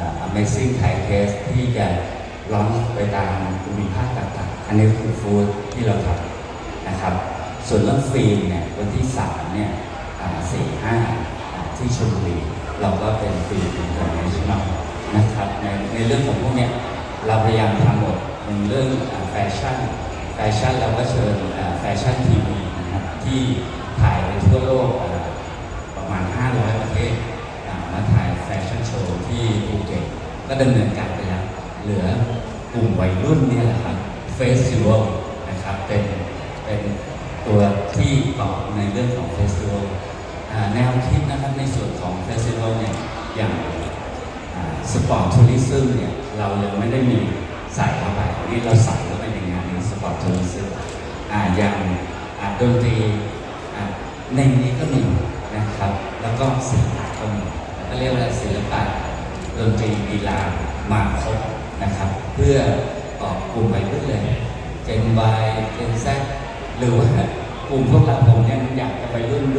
่ Amazing Thai Taste ที่จะร้อนไปตามภูมิภาคต่างๆ อันนี้คือฟู้ดที่เราทำนะครับ ส่วนเรื่องฟิล์มเนี่ยวันที่สามเนี่ยสี่ห้าที่ชลบุรีเราก็เป็นฟิล์มอินเตอร์เนชั่นแนลนะครับในในเรื่องของพวกเนี้ยเราพยายามทำหมดในเรื่องแฟชั่นแฟชั่นเราก็เชิญแฟชั่นทีวีนะครับที่ถ่ายไปทั่วโลกอ่าประมาณ 500 ประเทศอ่ามาถ่ายแฟชั่นโชว์ ที่ภูเก็ตก็ดำเนินการไปแล้วเหลือกลุ่มวัยรุ่นเนี่ยแหละครับเฟสติวัลนะครับเป็นเป็นตัวที่ตอบในเรื่องของเฟสติวัลแนวคิดนะครับในส่วนของเฟสติวัลเนี่ยอย่างสปอร์ตทัวริซึมเนี่ยเรายังไม่ได้มีใส่เข้าไปนี่เราใส่เข้าไปในงานนี้สปอร์ตทัวริซึมอ่าอย่างอดนตรีในนี้ก็มีนะครับ แล้วก็ศิลปะก็มีก็เรียกว่าศิลปะ ดนตรีกีฬามาครบนะครับ เพื่อตอบกลุ่มวัยรุ่นเลยเจนวายเจนแซหรือว่ากลุ่มพวกเราผมเนี่ยอยากจะไปรุ่นด้วย